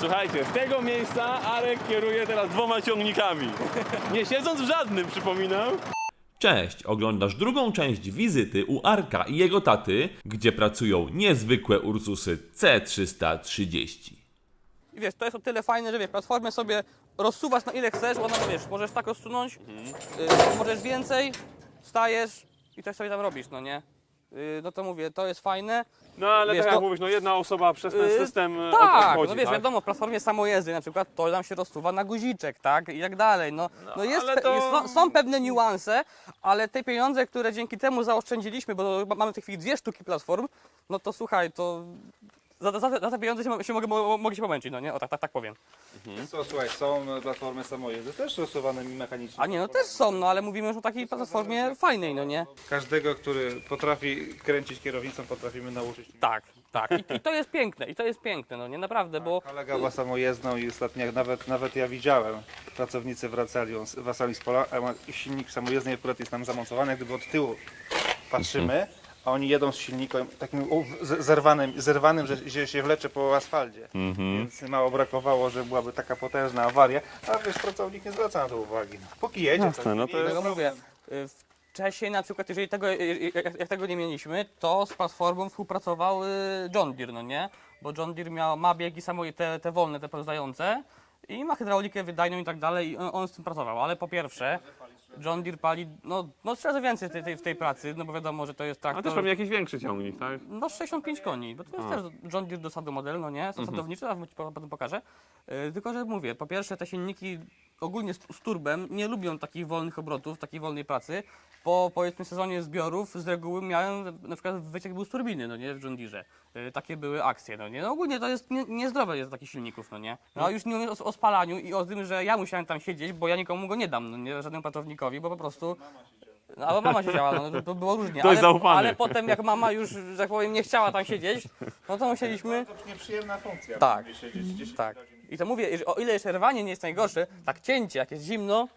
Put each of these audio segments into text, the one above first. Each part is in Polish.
Słuchajcie, z tego miejsca Arek kieruje teraz dwoma ciągnikami. Nie siedząc w żadnym, przypominam. Cześć, oglądasz drugą część wizyty u Arka i jego taty, gdzie pracują niezwykłe Ursusy C330. I wiesz, to jest o tyle fajne, że wiesz, platformę sobie rozsuwasz na ile chcesz, bo ona, wiesz, możesz tak rozsunąć, y, możesz więcej, stajesz i coś sobie tam robisz, no nie? Y, no to mówię, to jest fajne. No ale Wiesz, tak jak to- mówisz, no jedna osoba przez ten Y, system e, Tak, odchodzi, no wiesz, tak? wiadomo, w platformie samojezdy na przykład to nam się rozsuwa na guziczek, tak? I tak dalej. No, no, jest, ale pe- to- jest, są, są pewne niuanse, ale te pieniądze, które dzięki temu zaoszczędziliśmy, bo ma- mamy w tej chwili dwie sztuki platform, no to słuchaj, to za, za, za te pieniądze się, mo- się mogę, mo- mogę się pomęczyć, no nie? O tak, tak, tak powiem. Co, słuchaj, są platformy samojezdy też rozsuwanymi mechanicznie. A nie, no też są, no ale mówimy już o takiej platformie fajnej, no nie? Każdego, który potrafi kręcić kierownicą, potrafimy nauczyć. Tak, tak. I, I to jest piękne, i to jest piękne, no nie? Naprawdę, bo Kolega ma samojezdną i ostatnio nawet, nawet ja widziałem, pracownicy wracali, on, wracali z pola, a ma silnik samojezdny akurat jest tam zamontowany, jak gdyby od tyłu patrzymy, a oni jedą z silnikiem takim u- z- zerwanym, zerwanym że, że się wlecze po asfalcie. Więc mało brakowało, że byłaby taka potężna awaria, a wiesz, pracownik nie zwraca na to uwagi. No, póki jedzie, Jasne, no to jest- Dlatego mówię, y, wcześniej na przykład, jeżeli tego, y, jak, jak tego nie mieliśmy, to z platformą współpracował y, John Deere, no nie? Bo John Deere miał, ma biegi samo te, te wolne, te pełzające i ma hydraulikę wydajną i tak dalej i on, on z tym pracował, ale po pierwsze John Deere pali, no, no trzy razy więcej tej, tej, w tej pracy, no bo wiadomo, że to jest tak, A też pewnie jakiś większy ciągnik, tak? no 65 koni, bo to jest też John Deere do sadu model, no nie, są sadownicze, a ci po- potem pokażę. Yy, tylko, że mówię, po pierwsze te silniki ogólnie z, z turbem nie lubią takich wolnych obrotów, takiej wolnej pracy. Po powiedzmy sezonie zbiorów z reguły miałem, na przykład wyciek był z turbiny, no nie, w John Deere. Yy, takie były akcje, no nie. No ogólnie to jest nie, niezdrowe jest takich silników, no nie. No a już nie mówiąc o, o spalaniu i o tym, że ja musiałem tam siedzieć, bo ja nikomu go nie dam, no nie, żadnemu pracownikowi, bo po prostu no, ale mama siedziała, no, to było różnie. Ktoś ale, zaufany. ale potem jak mama już, że tak powiem, nie chciała tam siedzieć, no to musieliśmy... To nieprzyjemna funkcja. Tak. żeby siedzieć 10 Tak. I to mówię, że o ile jeszcze rwanie nie jest najgorsze, tak cięcie, jak jest zimno,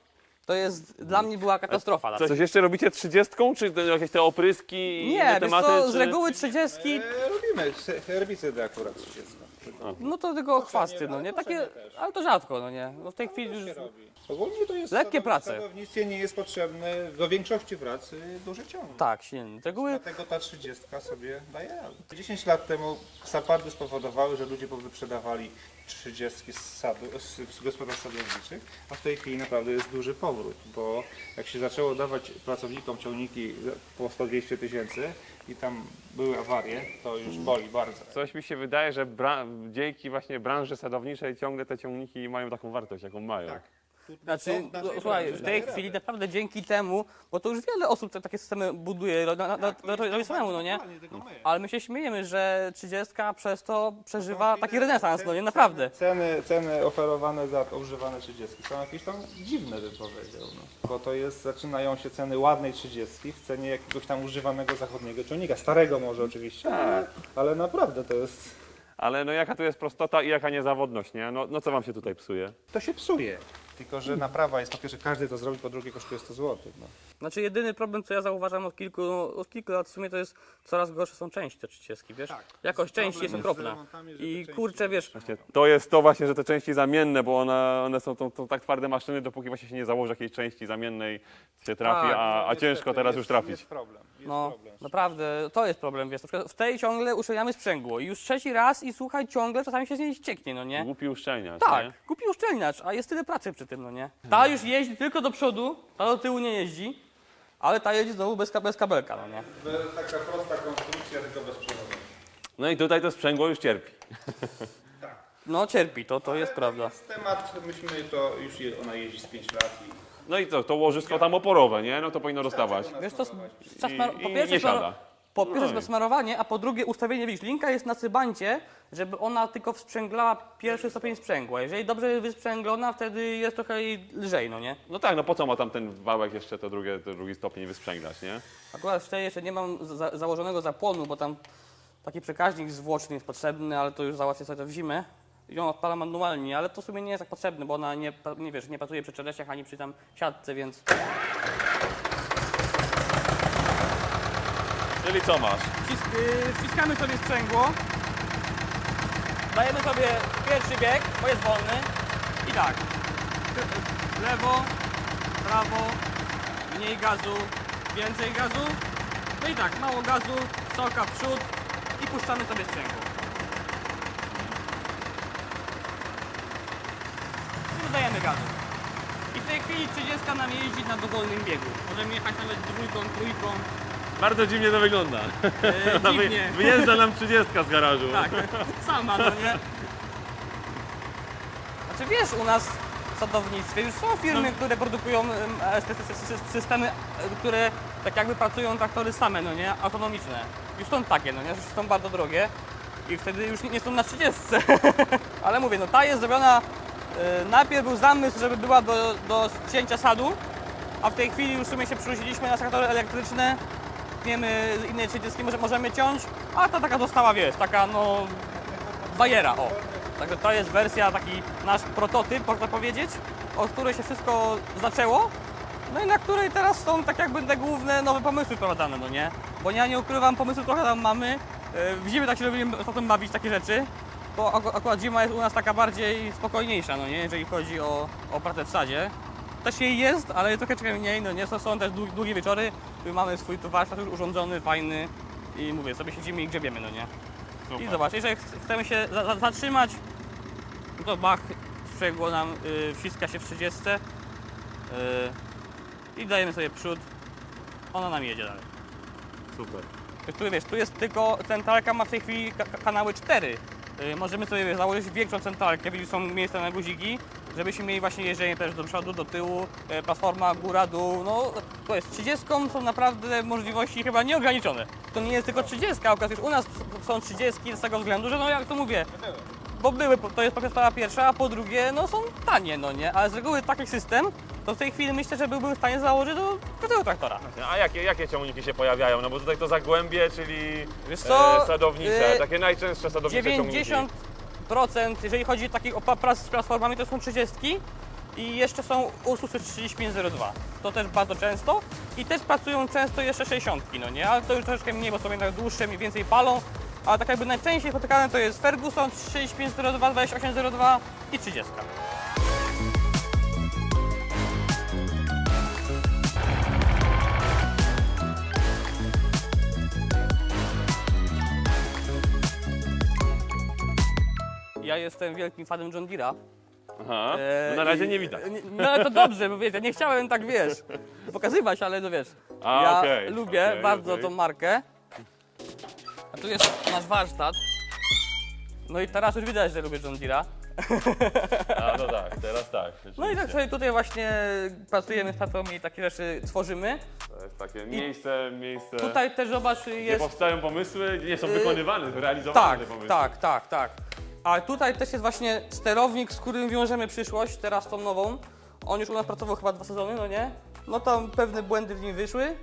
to jest, dla mnie była katastrofa. Coś jeszcze robicie trzydziestką, czy te, jakieś te opryski i Nie, inne wiesz tematy? co, z czy... reguły 30, E, robimy se- herbicydy akurat 30. no to tylko chwasty, no nie, takie, ale to rzadko, no nie, no w tej chwili już... Ogólnie to jest Lekkie w prace. sadownictwie nie jest potrzebny do większości pracy duży ciągnik. Tak, silny. Z reguły Dlatego ta 30 sobie daje radę. 10 lat temu sapardy spowodowały, że ludzie powyprzedawali 30 z, sadu, z, z gospodarstw sadowniczych, a w tej chwili naprawdę jest duży powrót, bo jak się zaczęło dawać pracownikom ciągniki po 100-200 tysięcy i tam były awarie, to już boli bardzo. Coś mi się wydaje, że bra- dzięki właśnie branży sadowniczej ciągle te ciągniki mają taką wartość, jaką mają. Tak. Znaczy, w no, naszej słuchaj, w tej chwili radę. naprawdę dzięki temu, bo to już wiele osób te, takie systemy buduje, na, na, na, robi samemu, no nie? Ale my się śmiejemy, że 30 przez to przeżywa taki renesans, no nie? Naprawdę. Ceny, ceny oferowane za używane 30 są jakieś tam dziwne, bym powiedział. No. Bo to jest, zaczynają się ceny ładnej 30 w cenie jakiegoś tam używanego zachodniego ciągnika. Starego może oczywiście, ale, ale naprawdę to jest... Ale no jaka tu jest prostota i jaka niezawodność, nie? No, no co wam się tutaj psuje? To się psuje. Tylko, że naprawa jest po pierwsze każdy to zrobi, po drugie kosztuje 100 zł. No. Znaczy jedyny problem, co ja zauważam od kilku, no, od kilku lat w sumie to jest coraz gorsze są części te 30, wiesz? Jakość części jest okropna. I kurczę, wiesz, Właśnie to jest to właśnie, że te części zamienne, bo one, one są to, to tak twarde maszyny, dopóki właśnie się nie założy jakiejś części zamiennej, się trafi, Tak, a, a ciężko teraz jest, już trafić. Jest problem. No problem. naprawdę, to jest problem, wiesz, na przykład w tej ciągle uszczelniamy sprzęgło i już trzeci raz i słuchaj, ciągle czasami się z niej cieknie, no nie? Głupi uszczelniacz, Tak, nie? kupi uszczelniacz, a jest tyle pracy przy tym, no nie? Ta już jeździ tylko do przodu, ta do tyłu nie jeździ, ale ta jeździ znowu bez, ka- bez kabelka, no nie? Taka prosta konstrukcja, tylko bez przewodu. No i tutaj to sprzęgło już cierpi. No cierpi, to, to jest prawda. Temat, myśmy to już je, ona jeździ z 5 lat i No i co, to łożysko tam oporowe, nie? No to powinno dostawać. Wiesz co, czas I- po pierwsze, nie smaro- siada. po No pierwsze smarowanie, a po drugie ustawienie, widzisz, linka jest na cybancie, żeby ona tylko wsprzęglała pierwszy stopień sprzęgła. Jeżeli dobrze wysprzęglona, wtedy jest trochę jej lżej, no nie? No tak, no po co ma tam ten wałek jeszcze to drugie, to drugi stopień wysprzęglać, nie? Akurat w tej jeszcze nie mam za założonego zapłonu, bo tam taki przekaźnik zwłoczny jest potrzebny, ale to już załatwię sobie to w zimę. I ją odpala manualnie, ale to w sumie nie jest tak potrzebne, bo ona nie, nie wiesz, nie pracuje przy czelesiach ani przy tam siatce, więc Czyli co masz? Wcisk, yy, wciskamy sobie sprzęgło. dajemy sobie pierwszy bieg, bo jest wolny. I tak. Lewo, prawo, mniej gazu, więcej gazu. No i tak, mało gazu, soka w przód i puszczamy sobie sprzęgło. I dodajemy gazu. I w tej chwili 30 nam jeździ na dowolnym biegu. Możemy jechać nawet dwójką, trójką. Bardzo dziwnie to wygląda. Wy, dziwnie. wyjeżdża nam 30 z garażu. Tak, sama, no nie? Znaczy wiesz, u nas w sadownictwie już są firmy, które produkują em, e, sy- sy- sy- systemy, e, które tak jakby pracują traktory same, no nie? Autonomiczne. Już są takie, no nie? Już są bardzo drogie i wtedy już nie, nie są na 30. Ale mówię, no ta jest zrobiona, najpierw był zamysł, żeby była do, do cięcia sadu, a w tej chwili już w sumie się przerzuciliśmy na traktory elektryczne, wiemy innej 30 może, możemy ciąć, a ta taka została, wiesz, taka no bajera, o. Także to jest wersja, taki nasz prototyp, można powiedzieć, od której się wszystko zaczęło, no i na której teraz są tak jakby te główne nowe pomysły wprowadzane, no nie? Bo ja nie ukrywam, pomysły trochę tam mamy, Yy, w zimie tak się lubimy potem bawić takie rzeczy, bo aku- akurat zima jest u nas taka bardziej spokojniejsza, no nie, jeżeli chodzi o, o pracę w sadzie. Też jej jest, ale trochę mniej, no nie, są, są też dłu- długie wieczory, my mamy swój tu warsztat już urządzony, fajny i mówię, sobie siedzimy i grzebiemy, no nie. I zobacz, jeżeli ch- chcemy się za, za, zatrzymać, to bach, sprzęgło nam y, wciska się w 30 y, i dajemy sobie przód, ona nam jedzie dalej. Super. Tu, wiesz, tu jest tylko, centralka ma w tej chwili ka- ka- kanały 4. Y, możemy sobie założyć większą centralkę, widzisz, są miejsca na guziki, żebyśmy mieli właśnie jeżdżenie też do przodu, do tyłu, y, platforma góra, dół, no to jest 30 są naprawdę możliwości chyba nieograniczone. To nie jest tylko 30, a że u nas są 30 z tego względu, że no jak to mówię, bo były, to jest po prostu sprawa pierwsza, a po drugie, no są tanie, no nie, ale z reguły taki system, to w tej chwili myślę, że byłbym w stanie założyć do każdego traktora. A jakie, jakie ciągniki się pojawiają? No bo tutaj to zagłębie, czyli Wiesz co, e, sadownice, y, takie najczęstsze sadownicze 90%, jeżeli chodzi o taki o pa- prac z platformami, to są 30 i jeszcze są Ursusy 3502. To też bardzo często i też pracują często jeszcze 60, no nie? Ale to już troszeczkę mniej, bo są jednak dłuższe, mniej więcej palą. Ale tak jakby najczęściej spotykane to jest Ferguson 3502, 2802 i 30. Ja jestem wielkim fanem John Deere'a. Aha, E, no na razie i- nie widać. nie- No ale to dobrze, bo wiecie, nie chciałem tak, wiesz, pokazywać, ale no wiesz. A, ja okej, lubię okej, bardzo okej. tą markę. A tu jest nasz warsztat. No i teraz już widać, że lubię John Deere'a. A no tak, teraz tak. No i tak sobie tutaj właśnie pracujemy z tatą i takie rzeczy tworzymy. To jest takie miejsce, miejsce, Tutaj też zobacz, gdzie jest... powstają pomysły, nie są Y, wykonywane, realizowane Tak, te pomysły. tak, tak, tak. A tutaj też jest właśnie sterownik, z którym wiążemy przyszłość, teraz tą nową. On już u nas pracował chyba dwa sezony, no nie? No tam pewne błędy w nim wyszły,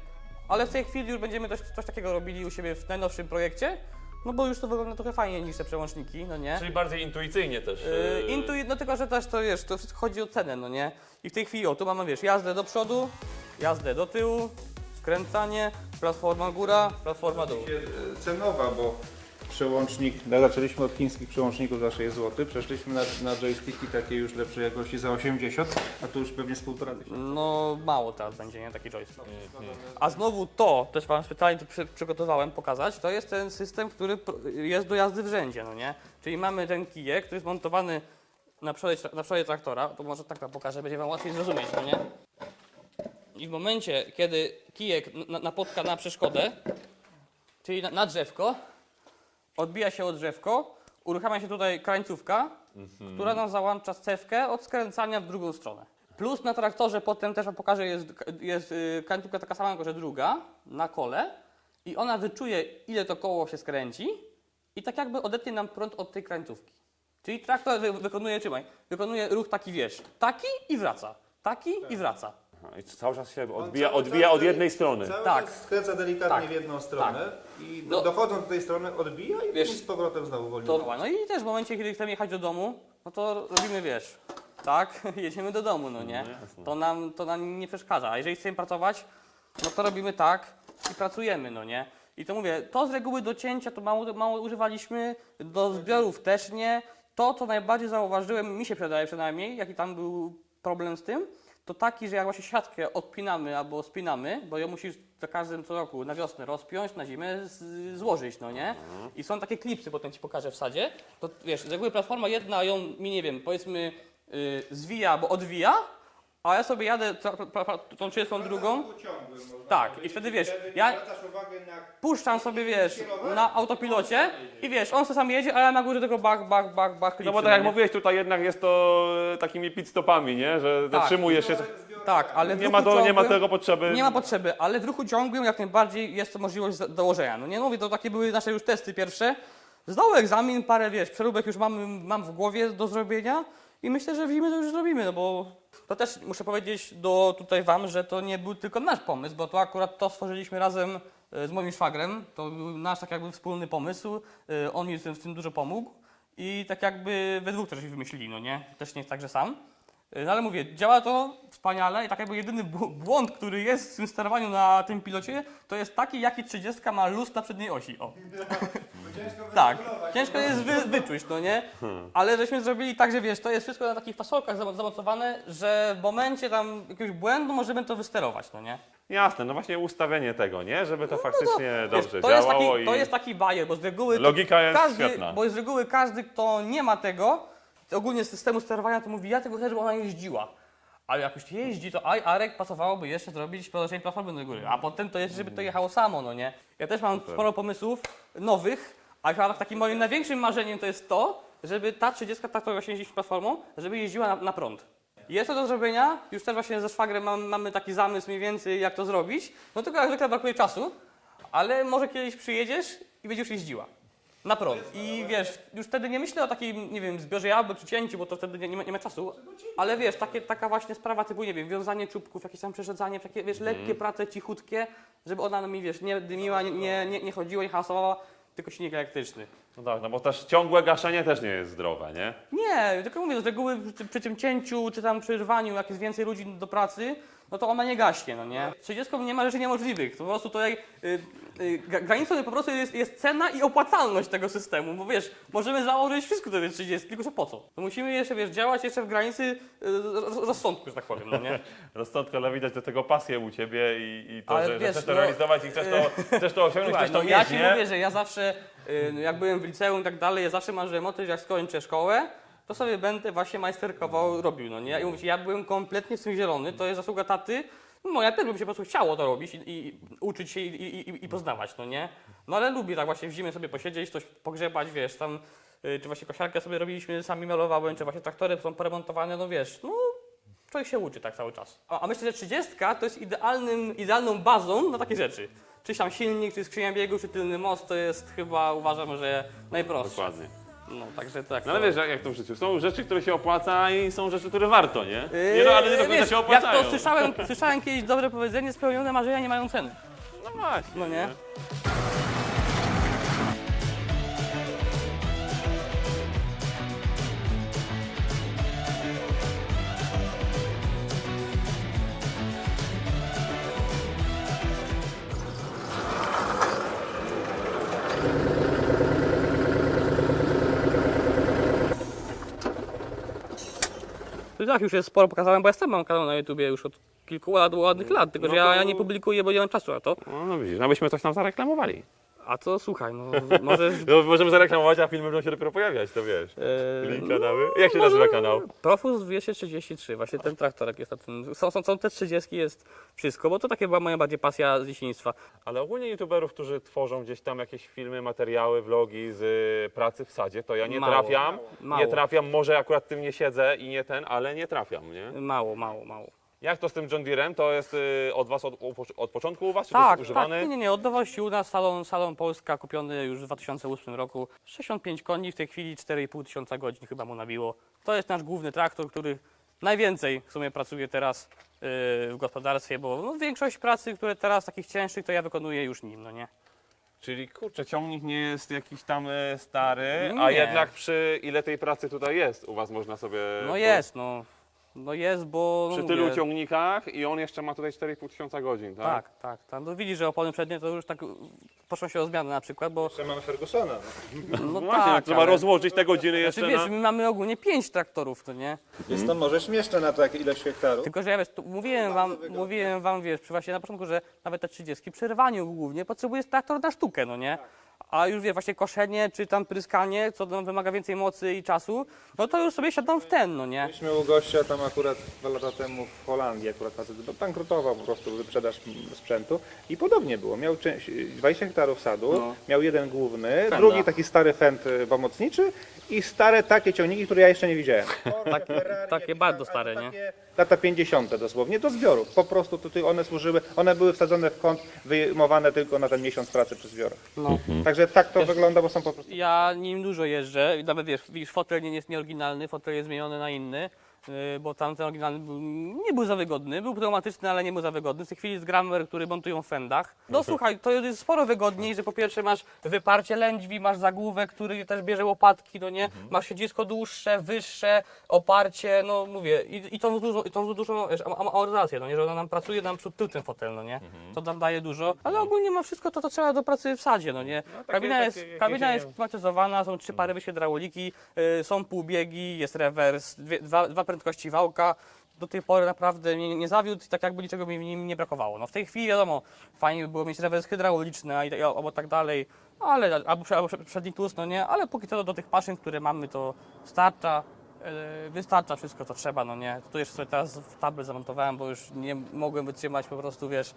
ale w tej chwili już będziemy coś, coś takiego robili u siebie w najnowszym projekcie. No bo już to wygląda trochę fajniej niż te przełączniki, no nie? Czyli bardziej intuicyjnie też. Yy, yy, Intuit, no tylko, że też to wiesz, to wszystko chodzi o cenę, no nie? I w tej chwili, o, tu mamy, wiesz, jazdę do przodu, jazdę do tyłu, skręcanie, platforma góra, platforma dół. E, Cenowa, bo przełącznik, no, zaczęliśmy od chińskich przełączników za 6 zł, przeszliśmy na, na joysticki takie już lepszej jakości za 80, a tu już pewnie z półtora. No mało teraz będzie, nie? Taki joystick. A znowu to, też Wam specjalnie tu przy, przygotowałem pokazać, to jest ten system, który jest do jazdy w rzędzie, no nie? Czyli mamy ten kijek, który jest montowany na przodzie, na przodzie traktora, to może tak Wam pokażę, będzie Wam łatwiej zrozumieć, no nie? I w momencie, kiedy kijek na- napotka na przeszkodę, czyli na, na drzewko, odbija się od drzewko, uruchamia się tutaj krańcówka, która nam załącza cewkę od skręcania w drugą stronę. Plus na traktorze potem też wam pokażę, jest, jest y, krańcówka taka sama, tylko że druga, na kole i ona wyczuje, ile to koło się skręci i tak jakby odetnie nam prąd od tej krańcówki. Czyli traktor wy, wykonuje, trzymaj, wykonuje ruch taki, wiesz, taki i wraca, taki i wraca. Aha, I cały czas się odbija, odbija od jednej strony. Cały Tak. czas skręca delikatnie Tak. w jedną stronę i No. dochodząc do tej strony odbija i Wiesz, z powrotem znowu wolniej. To, no i też w momencie, kiedy chcemy jechać do domu, no to robimy, wiesz, tak, jedziemy do domu, no nie? To nam, to nam nie przeszkadza. A jeżeli chcemy pracować, no to robimy tak i pracujemy, no nie? I to mówię, to z reguły do cięcia to mało, mało używaliśmy, do zbiorów też nie. To, co najbardziej zauważyłem, mi się przydaje przynajmniej, jaki tam był problem z tym, to taki, że jak właśnie siatkę odpinamy albo spinamy, bo ją musisz za każdym co roku na wiosnę rozpiąć, na zimę z, złożyć, no nie? I są takie klipsy, potem ci pokażę w sadzie. To wiesz, z reguły platforma jedna ją mi, nie wiem, powiedzmy y, zwija albo odwija, a ja sobie jadę tą 32. Tak, i wtedy wiesz, ja puszczam sobie, wiesz, na autopilocie i wiesz, on sobie sam jedzie, a ja na górze tego bach, bach, bach, bach, No klipsy, bo tak jak nie? mówiłeś, tutaj jednak jest to e, takimi pit stopami, nie? Że Tak. zatrzymujesz się. Tak, ale w Nie ruchu ma, to, nie ma ciągłym- tego potrzeby. Nie ma potrzeby, ale w ruchu ciągłym jak najbardziej jest to możliwość za- dołożenia. No nie mówię, to takie były nasze już testy pierwsze. Zdał egzamin, parę wiesz, przeróbek już mam, mam w głowie do zrobienia i myślę, że w zimie to już zrobimy, no bo to też muszę powiedzieć do tutaj wam, że to nie był tylko nasz pomysł, bo to akurat to stworzyliśmy razem e, z moim szwagrem. To był nasz tak jakby wspólny pomysł. E, On mi w tym, dużo pomógł i tak jakby we dwóch też wymyślili, no nie? Też nie jest tak, że sam. No ale mówię, działa to wspaniale i tak jakby jedyny bł- błąd, który jest w tym sterowaniu na tym pilocie, to jest taki, jaki 30 ma luz na przedniej osi. O. tak, ciężko jest wy, wyczuć, no nie? Ale żeśmy zrobili tak, że wiesz, to jest wszystko na takich fasolkach zamo- zamocowane, że w momencie tam jakiegoś błędu możemy to wysterować, no nie? Jasne, no właśnie ustawienie tego, nie? Żeby to faktycznie Wiesz, dobrze to, jest działało taki, i to jest taki bajer, bo z reguły logika jest każdy, świetna. bo z reguły każdy, kto nie ma tego, ogólnie z systemu sterowania, to mówi, ja tego chcę, żeby ona jeździła. Ale jak już jeździ, to aj, Arek pasowałoby jeszcze zrobić podnoszenie platformy do góry, a potem to jest, żeby to jechało samo, no nie? Ja też mam sporo pomysłów nowych, a chyba takim moim największym marzeniem to jest to, żeby ta 30, ta, która właśnie jeździ z platformą, żeby jeździła na, na prąd. Jest to do zrobienia, już też właśnie ze szwagrem mam, mamy taki zamysł mniej więcej, jak to zrobić, no tylko jak zwykle brakuje czasu, ale może kiedyś przyjedziesz i będziesz jeździła. Na prąd. I wiesz, już wtedy nie myślę o takim, nie wiem, zbiorze jabłek czy cięciu, bo to wtedy nie, nie, ma, nie ma czasu. Ale wiesz, takie, taka właśnie sprawa typu, nie wiem, wiązanie czubków, jakieś tam przeszedzanie, takie, wiesz, lekkie prace, cichutkie, żeby ona mi, wiesz, nie dymiła, nie, nie, nie, nie chodziła, nie hasowała, tylko silnik elektryczny. No tak, no bo też ciągłe gaszenie też nie jest zdrowe, nie? Nie, tylko mówię, z reguły przy, przy tym cięciu, czy tam przy rwaniu, jak jest więcej ludzi do pracy, no to ona nie gaśnie, no nie? 30 nie ma rzeczy niemożliwych, to po prostu tutaj y, y, gra- granicą po prostu jest, jest cena i opłacalność tego systemu, bo wiesz, możemy założyć wszystko do tej 30, tylko że po co? To musimy jeszcze, wiesz, działać jeszcze w granicy y, roz- rozsądku, że tak powiem, no nie? Rozsądko, ale widać do tego pasję u ciebie i, i to, Ale że, że wiesz, chcesz to no, realizować i chcesz to, chcesz to osiągnąć, Słuchaj, chcesz to no, mieć, ja ci nie? mówię, że ja zawsze, y, no, jak byłem w liceum i tak dalej, ja zawsze marzyłem o tym, że jak skończę szkołę, to sobie będę właśnie majsterkował, robił, no nie? I ja byłem kompletnie w tym zielony, to jest zasługa taty, no ja też bym się po prostu chciało to robić i, i uczyć się i, i, i, i poznawać, no nie? No ale lubię tak właśnie w zimie sobie posiedzieć, coś pogrzebać, wiesz, tam, y, czy właśnie kosiarkę sobie robiliśmy, sami malowałem, czy właśnie traktory są poremontowane, no wiesz, no człowiek się uczy tak cały czas. A, a myślę, że 30 to jest idealnym, idealną bazą na takie rzeczy. Czy tam silnik, czy skrzynia biegu, czy tylny most, to jest chyba uważam, że najprostsze. Dokładnie. No, także tak. No ale to- wiesz, jak, jak to w życiu. Są rzeczy, które się opłaca i są rzeczy, które warto, nie? Yy, Nie no, ale nie do końca wiesz, się Jak opłacają. to słyszałem, słyszałem kiedyś dobre powiedzenie, spełnione marzenia nie mają ceny. No właśnie. No nie? I tak już jest sporo pokazałem, bo ja sam mam kanał na YouTubie już od kilku ład, ładnych lat, tylko No że ja, to- ja nie publikuję, bo nie mam czasu na to. No, no widzisz, abyśmy coś tam zareklamowali. A to słuchaj, no możesz... No, możemy zareklamować, a filmy będą się dopiero pojawiać, to wiesz. e, Link kanały. Jak się nazywa kanał? Profus 233, właśnie ten traktorek jest na tym. Są, są, są te 30, jest wszystko, bo to takie była moja bardziej pasja z dzieciństwa. Ale ogólnie youtuberów, którzy tworzą gdzieś tam jakieś filmy, materiały, vlogi z y, pracy w sadzie, to ja nie Mało. trafiam. Mało. Nie trafiam, może akurat tym nie siedzę i nie ten, ale nie trafiam, nie? Mało, mało, mało. Jak to z tym John Deerem? To jest y, od was, od, od początku u was? Czy to Tak, jest tak, używany? nie, nie, nie, oddawał się u nas salon, salon Polska, kupiony już w 2008 roku. 65 koni, w tej chwili 4,5 tysiąca godzin chyba mu nabiło. To jest nasz główny traktor, który najwięcej w sumie pracuje teraz yy, w gospodarstwie, bo no, większość pracy, które teraz takich cięższych, to ja wykonuję już nim, no nie? Czyli kurczę, ciągnik nie jest jakiś tam e, stary, Nie. a jednak przy ile tej pracy tutaj jest, u was można sobie... No jest, no. No jest, bo... Przy no tylu mówię, ciągnikach i on jeszcze ma tutaj 4,5 tysiąca godzin, tak? Tak, tak, tak. No widzisz, że opony przednie to już tak proszą się o zmianę na przykład, bo... Jeszcze mamy Fergusona. No, No właśnie, tak, trzeba ale- rozłożyć te godziny jeszcze Znaczy wiesz, na... my mamy ogólnie pięć traktorów, to nie? Jest to może śmieszne na tak ileś hektarów. Tylko, że ja wiesz, tu mówiłem wam, mówiłem wam, wiesz, przy właśnie na początku, że nawet te 30 przy rwaniu głównie potrzebujesz traktor na sztukę, no nie? A już wiesz, właśnie koszenie czy tam pryskanie, co tam wymaga więcej mocy i czasu, no to już sobie siadam w ten, no nie? Byliśmy u gościa tam akurat dwa lata temu w Holandii, akurat facet bankrutował po prostu wyprzedaż sprzętu i podobnie było. Miał część, 20 hektarów sadu, miał jeden główny, drugi taki stary Fend y, pomocniczy i stare takie ciągniki, które ja jeszcze nie widziałem. Tak, takie bardzo stare, nie? Takie lata 50 dosłownie, do zbioru. Po prostu tutaj one służyły, one były wsadzone w kąt, wyjmowane tylko na ten miesiąc pracy przy zbiorach. No. Także tak to wygląda, bo są po prostu Ja nim dużo jeżdżę, nawet wiesz, widzisz, fotel nie jest nieoryginalny, fotel jest zmieniony na inny, bo tamten oryginalny był, nie był za wygodny, był pneumatyczny, ale nie był za wygodny. W tej chwili jest Grammer, który montują w fendach. No słuchaj, to jest sporo wygodniej, że po pierwsze masz wyparcie lędźwi, masz zagłówek, który też bierze łopatki, no nie? Masz siedzisko dłuższe, wyższe, oparcie, no mówię, i, i tą dużą, i tą dużą wiesz, am- am- amortyzację, no nie? Że ona nam pracuje nam przód tył ten fotel, no nie? To nam daje dużo, ale ogólnie ma wszystko to, co trzeba do pracy w sadzie, no nie? kabina jest, takie kabina jest klimatyzowana, są trzy pary wyjście hydrauliki, y, są półbiegi, jest rewers, dwie, dwa, dwa prędkości wałka. Do tej pory naprawdę mnie nie zawiódł i tak jakby niczego mi nie brakowało. No w tej chwili wiadomo, fajnie by było mieć rewers hydrauliczny i- i- albo tak dalej, ale albo, albo prze- przedni plus, no nie, ale póki co do tych maszyn, które mamy to starcza. y, Wystarcza wszystko, co trzeba, no nie. Tu jeszcze sobie teraz w zamontowałem, bo już nie mogłem wytrzymać po prostu, wiesz,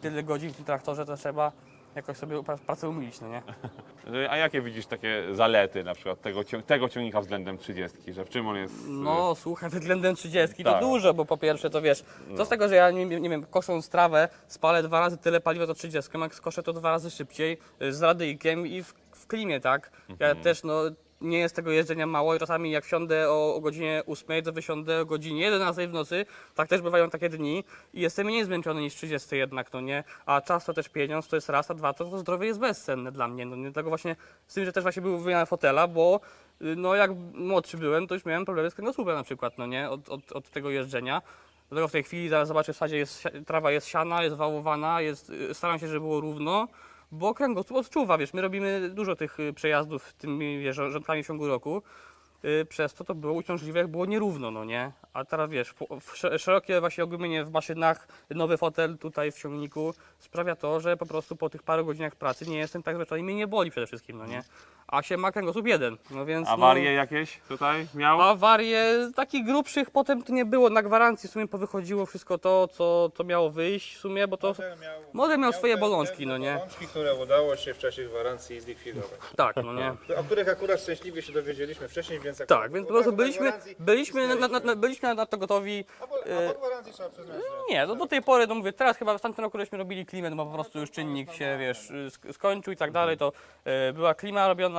tyle godzin w tym traktorze, to trzeba jakoś sobie pra- pracę umilić, no nie. A jakie widzisz takie zalety na przykład tego, cią- tego ciągnika względem 30, że w czym on jest... No słuchaj, względem 30 to Tak. dużo, bo po pierwsze to wiesz, co z tego, że ja nie, nie wiem, kosząc trawę, spalę dwa razy tyle paliwa to 30, jak skoszę to dwa razy szybciej, y, z radyjkiem i w, w klimie, tak? Ja też no nie jest tego jeżdżenia mało i czasami jak wsiądę o, o godzinie 8, to wysiądę o godzinie 11 w nocy, tak też bywają takie dni i jestem mniej zmęczony niż 30 jednak, no nie? A czas to też pieniądz, to jest raz, a dwa, to, to zdrowie jest bezcenne dla mnie, no nie? Dlatego właśnie z tym, że też właśnie był wymiana fotela, bo y, no jak młodszy byłem, to już miałem problemy z kręgosłupem na przykład, no nie? Od, od, od tego jeżdżenia. Dlatego w tej chwili zaraz zobaczę w sadzie jest, trawa jest siana, jest wałowana, jest, y, staram się, żeby było równo, bo kręgosłup odczuwa, wiesz, my robimy dużo tych y, przejazdów tymi wiesz, rządkami w ciągu roku, y, przez to to było uciążliwe, jak było nierówno, no nie? A teraz wiesz, szerokie właśnie ogumienie w maszynach, nowy fotel tutaj w ciągniku sprawia to, że po prostu po tych paru godzinach pracy nie jestem tak zmęczony i mnie nie boli przede wszystkim, no nie? A się ma kręgosłup jeden, no więc... Awarie no, jakieś tutaj miał? Awarie takich grubszych potem to nie było. Na gwarancji w sumie powychodziło wszystko to, co, co miało wyjść w sumie, bo to. miał, Model miał swoje bolączki, no nie? Bolączki, które udało się w czasie gwarancji zlikwidować. Tak, no nie. O których akurat szczęśliwie się dowiedzieliśmy wcześniej, więc jak Tak, więc po prostu byliśmy, gwarancji, byliśmy, na, na, na, byliśmy na to gotowi. A po, a po gwarancji trzeba przyznać, że... Nie, no do tej pory, no mówię, teraz chyba w tamtym roku żeśmy robili klimę, no bo po prostu już czynnik się, wiesz, sk- skończył i tak dalej, to e, była klima robiona,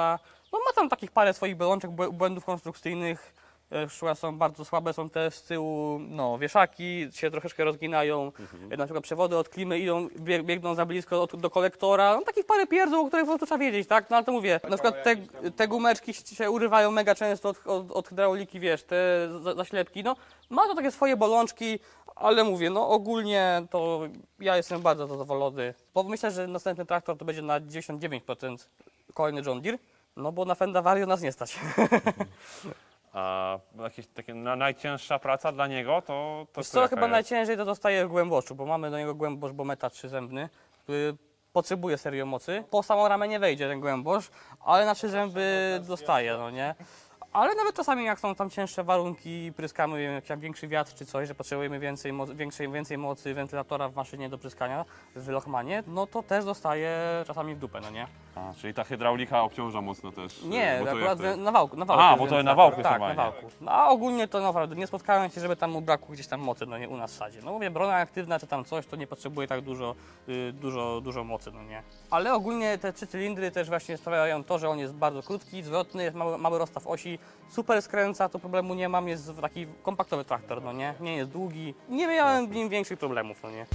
no ma tam takich parę swoich bolączek, błę- błędów konstrukcyjnych, e, szła są bardzo słabe, są te z tyłu, no, wieszaki się troszeczkę rozginają, e, na przykład przewody od klimy idą, bieg, biegną za blisko od, do kolektora, no takich parę pierdół, o których po prostu trzeba wiedzieć, tak, no ale to mówię, na przykład te, te gumeczki się urywają mega często od, od, od hydrauliki, wiesz, te za- zaślepki, no, ma to takie swoje bolączki, ale mówię, no ogólnie to ja jestem bardzo zadowolony, bo myślę, że następny traktor to będzie na 99% kolejny John Deere, no bo na Fenda Vario nas nie stać. A jakieś takie na, najcięższa praca dla niego to... to Wiesz co jaka chyba jest? najciężej to dostaje w głęboszu, bo mamy do niego głębosz Bometa trzyzębny, który potrzebuje serio mocy. Po samą ramę nie wejdzie ten głębosz, ale na trzy zęby dostaje, no nie? Ale nawet czasami jak są tam cięższe warunki, pryskamy jak większy wiatr czy coś, że potrzebujemy więcej, mo- większej, więcej mocy wentylatora w maszynie do pryskania w Lochmanie, no to też dostaje czasami w dupę, no nie? A, czyli ta hydraulika obciąża mocno też. Nie, bo akurat to na wałku. Na wałku jest bo to na wałku Tak, na wałku. No, a ogólnie to naprawdę nie spotkałem się, żeby tam mu brakło gdzieś tam mocy, no nie u nas w sadzie. No mówię, brona aktywna czy tam coś, to nie potrzebuje tak dużo, y, dużo, dużo mocy, no nie. Ale ogólnie te trzy cylindry też właśnie sprawiają to, że on jest bardzo krótki, zwrotny, jest mały, mały rozstaw osi, super skręca, to problemu nie mam, jest taki kompaktowy traktor, no nie. Nie jest długi, nie miałem w nim większych problemów, no nie.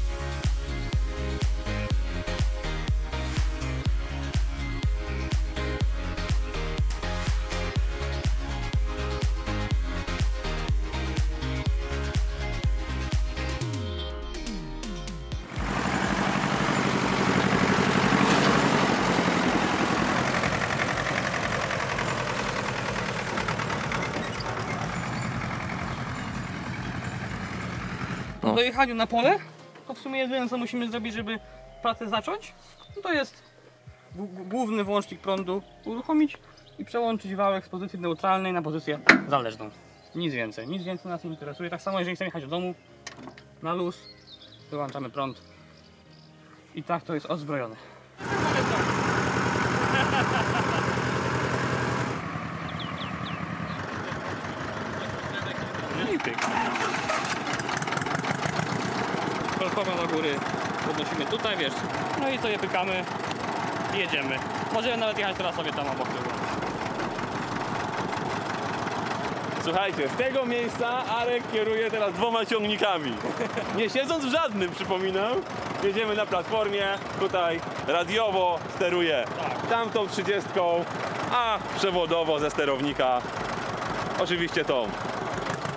Po dojechaniu na pole, to w sumie jedyne co musimy zrobić, żeby pracę zacząć, no to jest główny włącznik prądu uruchomić i przełączyć wałek z pozycji neutralnej na pozycję zależną. Nic więcej, nic więcej nas nie interesuje. Tak samo jeżeli chcemy jechać do domu, na luz, wyłączamy prąd i tak to jest odzbrojone. I pyk. Platforma do góry podnosimy tutaj, wiesz, no i sobie pykamy i jedziemy. Możemy nawet jechać teraz sobie tam obok tego. Słuchajcie, z tego miejsca Arek kieruje teraz dwoma ciągnikami. Nie siedząc w żadnym, przypominam. Jedziemy na platformie, tutaj radiowo steruje tamtą trzydziestką, a przewodowo ze sterownika oczywiście tą.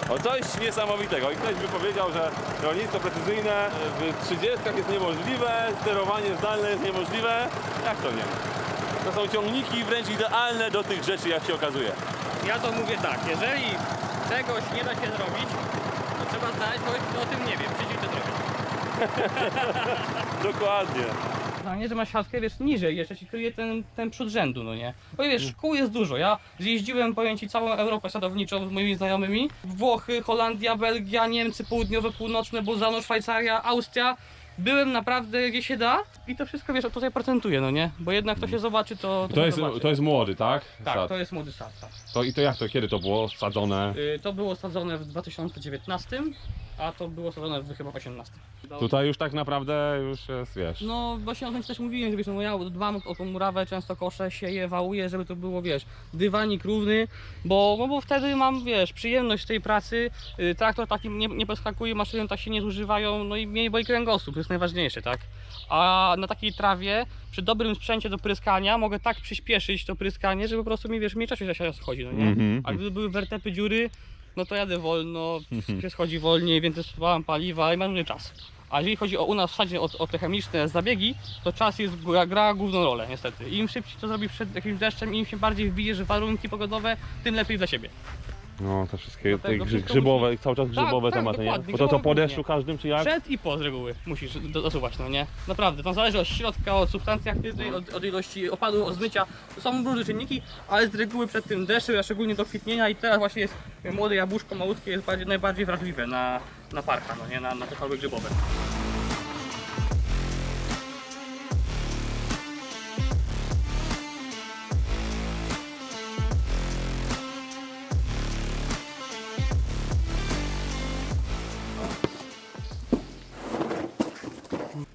O coś niesamowitego. I ktoś by powiedział, że rolnictwo precyzyjne w 30 jest niemożliwe, sterowanie zdalne jest niemożliwe. Jak to nie? To są ciągniki wręcz idealne do tych rzeczy, jak się okazuje. Ja to mówię tak, jeżeli czegoś nie da się zrobić, to trzeba znaleźć kogoś, kto o tym nie wie, przyjdzie to zrobić. Dokładnie. No nie, że masz siatkę, wiesz, niżej, jeszcze ci kryje ten, ten przód rzędu, no nie? Bo wiesz, kół jest dużo, ja zjeździłem, powiem ci, całą Europę sadowniczą z moimi znajomymi. Włochy, Holandia, Belgia, Niemcy, Południowe, Północne, Bolzano, Szwajcaria, Austria. Byłem naprawdę gdzie się da i to wszystko, wiesz, tutaj procentuje, no nie? Bo jednak to się zobaczy, to, to, To się jest, zobaczy. to jest młody, tak? Tak, Sad. to jest młody sad, tak. To, I to jak to, kiedy to było sadzone? Y, To było sadzone w 2019, a to było sadzone w chyba 18. Tutaj już tak naprawdę już jest, wiesz. No właśnie o tym ci też mówiłem, że wiesz, no ja dbam o tą murawę, często koszę, sieję, wałuję, żeby to było, wiesz, dywanik równy, bo, no bo wtedy mam, wiesz, przyjemność z tej pracy, y, traktor taki nie, nie poskakuje, maszyny tak się nie zużywają, no i mniej boi kręgosłup, to jest najważniejsze, tak? A na takiej trawie, przy dobrym sprzęcie do pryskania, mogę tak przyspieszyć to pryskanie, że po prostu mi, wiesz, mniej czasu się schodzi, no nie? Mhm, A gdyby były wertepy dziury, no to jadę wolno, się schodzi wolniej, więcej spalam paliwa i mam mniej czas. A jeżeli chodzi o u nas w sadzie o, o te chemiczne zabiegi, to czas jest, gra, gra główną rolę niestety. Im szybciej to zrobi przed jakimś deszczem, im się bardziej wbijesz w warunki pogodowe, tym lepiej dla siebie. No to wszystkie te Dlatego grzy, wszystko grzybowe, cały czas grzybowe tak, tematy, nie? dokładnie, Bo to co grzybowe po głównie. deszczu każdym czy jak? Przed i po z reguły musisz do- dosuwać, no nie? Naprawdę, to zależy od środka, od substancji aktywnej, od, od ilości opadu, od zmycia. To są różne czynniki, ale z reguły przed tym deszczem, a szczególnie do kwitnienia i teraz właśnie jest młode jabłuszko malutkie jest bardziej, najbardziej wrażliwe na, na parka, no nie? Na, na te choroby grzybowe.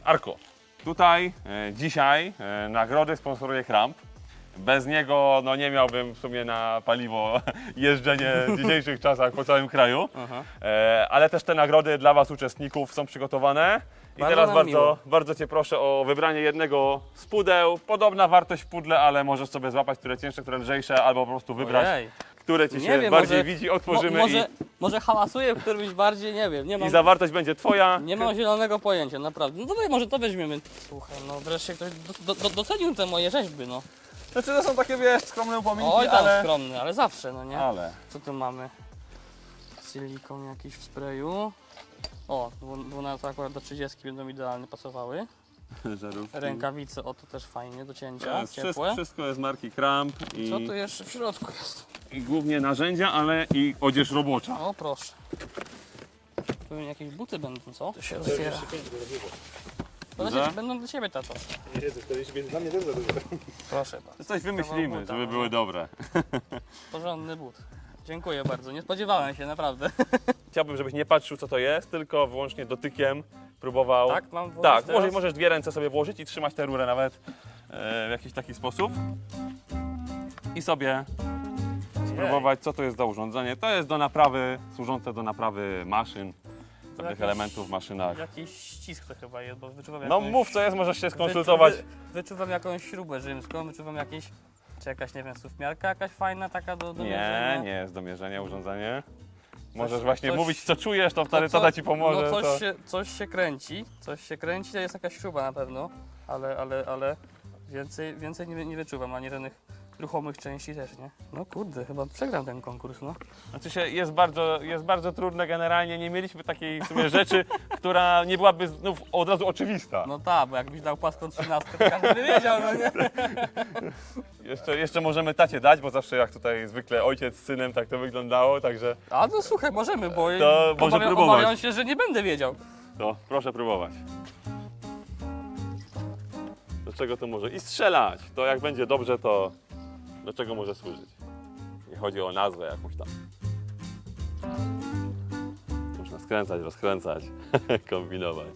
Arko, tutaj e, dzisiaj e, nagrody sponsoruje Kramp. Bez niego no, nie miałbym w sumie na paliwo jeżdżenie w dzisiejszych czasach po całym kraju. Aha. E, ale też te nagrody dla Was, uczestników, są przygotowane. I Bardzo teraz nam bardzo, miło. bardzo Cię proszę o wybranie jednego z pudeł. Podobna wartość w pudle, ale możesz sobie złapać, które cięższe, które lżejsze, albo po prostu wybrać, Ojej. Które Ci się wiem, bardziej może- widzi. Otworzymy Mo, może, może hałasuje którymś bardziej, nie wiem, nie i, mam, i zawartość będzie Twoja. nie mam zielonego pojęcia, naprawdę. No dobra, może to weźmiemy. Słuchaj, no wreszcie ktoś do, do, docenił te moje rzeźby, no. Znaczy to są takie, wiesz, skromne upominki, Oj tam ale... skromny, ale zawsze, no nie? ale... Co tu mamy? Silikon jakiś w sprayu. O, dwu- 12 akurat do 30 będą idealnie pasowały. Żarówki. Rękawice, o to też fajnie do To cięcia, jest wszystko, ciepłe. wszystko jest marki Kramp i, Co tu jeszcze w środku jest? i głównie narzędzia, ale i odzież robocza. O, proszę. Pewnie jakieś buty będą, co? To się otwiera. To dla Dobrze. ciebie, będą dla ciebie, tato. Dla mnie też za dużo. Proszę bardzo. Coś wymyślimy, buta, żeby no. były dobre. Porządny but. Dziękuję bardzo, nie spodziewałem się, naprawdę. Chciałbym, żebyś nie patrzył co to jest, tylko wyłącznie dotykiem próbował. Tak, mam włożyć Tak, teraz? możesz, możesz dwie ręce sobie włożyć i trzymać tę rurę nawet e, w jakiś taki sposób. I sobie spróbować, co to jest za urządzenie. To jest do naprawy, służące do naprawy maszyn, pewnych Jakiś- elementów w maszynach. Jakiś ścisk to chyba jest, bo wyczuwam No jakąś... mów co jest, możesz się skonsultować. Wy, wy, wyczuwam jakąś śrubę rzymską, wyczuwam jakieś, czy jakaś, nie wiem, słówmiarka jakaś fajna, taka do, do Nie, mierzenia. nie jest do mierzenia urządzenie. Możesz Coś- właśnie coś- mówić co czujesz, to No wtedy co- tata ci pomoże. No coś, to... się, coś się kręci, coś się kręci, to jest jakaś śruba na pewno, ale, ale, ale więcej, więcej nie, nie wyczuwam, ani żadnych ruchomych części też, nie? No kurde, chyba przegram ten konkurs, no. Znaczy się, jest bardzo, jest bardzo trudne generalnie, nie mieliśmy takiej w sumie rzeczy, która nie byłaby znów od razu oczywista. No tak, bo jakbyś dał płaską trzynastkę, to każdy by wiedział, no nie? Jeszcze, jeszcze możemy tacie dać, bo zawsze jak tutaj zwykle ojciec z synem tak to wyglądało, także A no słuchaj, możemy, bo To może obawia- próbować. obawiam się, że nie będę wiedział. to proszę próbować. Do czego to może? I strzelać. To jak będzie dobrze, to do czego może służyć? Nie chodzi o nazwę jakąś tam. Można skręcać, rozkręcać, kombinować.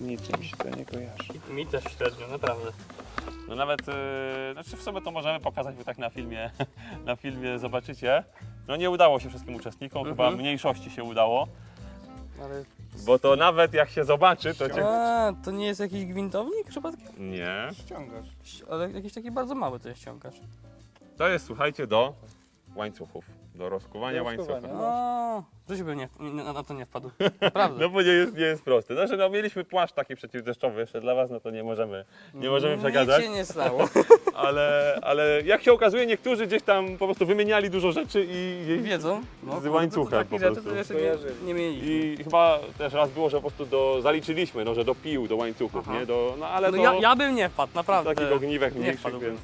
Nic mi się to nie kojarzy. Mi też średnio, naprawdę. No nawet, yy, znaczy w sumie to możemy pokazać, wy tak na filmie, na filmie zobaczycie. No nie udało się wszystkim uczestnikom, chyba mniejszości się udało, Ale... bo to nawet jak się zobaczy, to cię... A, to nie jest jakiś gwintownik przypadkiem? Nie. Ściągasz. Ale jakiś taki bardzo mały ten ściągasz. To jest, słuchajcie, do łańcuchów, do rozkuwania Do łańcucha. rozkuwania. A, w życiu bym nie, nie, na to nie wpadł. Naprawdę. No bo nie jest, nie jest prosty. Znaczy, no mieliśmy płaszcz taki przeciwdeszczowy jeszcze dla was, no to nie możemy, nie możemy przekazać. Nic się nie stało. Ale, ale jak się okazuje, niektórzy gdzieś tam po prostu wymieniali dużo rzeczy i jej Wiedzą. No, Z takich po rzeczy prostu. to jeszcze nie, nie mieliśmy. I chyba też raz było, że po prostu do, zaliczyliśmy, no, że do pił, do łańcuchów, Aha. nie? Do, no ale No to ja, ja bym nie wpadł, naprawdę. takich ogniwek nie mniejszych, wpadłbym. więc...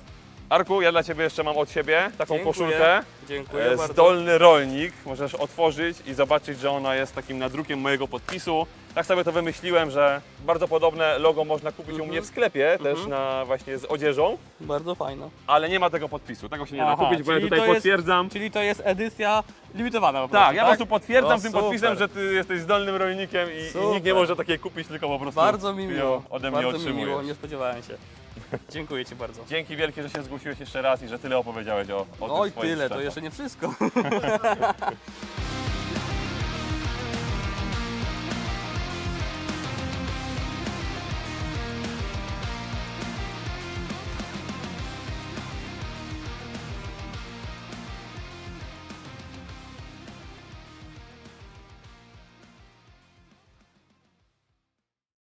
Arku, ja dla Ciebie jeszcze mam od siebie taką Dziękuję. koszulkę. Dziękuję E, bardzo. Zdolny rolnik. Możesz otworzyć i zobaczyć, że ona jest takim nadrukiem mojego podpisu. Tak sobie to wymyśliłem, że bardzo podobne logo można kupić u Mhm. mnie w sklepie, też Mhm. na właśnie z odzieżą, Bardzo fajno. ale nie ma tego podpisu. Tego się nie da Aha, kupić, bo ja tutaj to jest- potwierdzam. Czyli to jest edycja limitowana po prostu, Tak, ja po prostu potwierdzam No tym super. podpisem, że ty jesteś zdolnym rolnikiem i, i nikt nie może takiej kupić, tylko po prostu Bardzo mi miło. ode mnie bardzo mi otrzymujesz. miło, nie spodziewałem się. Dziękuję Ci bardzo. Dzięki wielkie, że się zgłosiłeś jeszcze raz i że tyle opowiedziałeś o, o Oj, tym swoim tyle, to sprzęcie. jeszcze nie wszystko.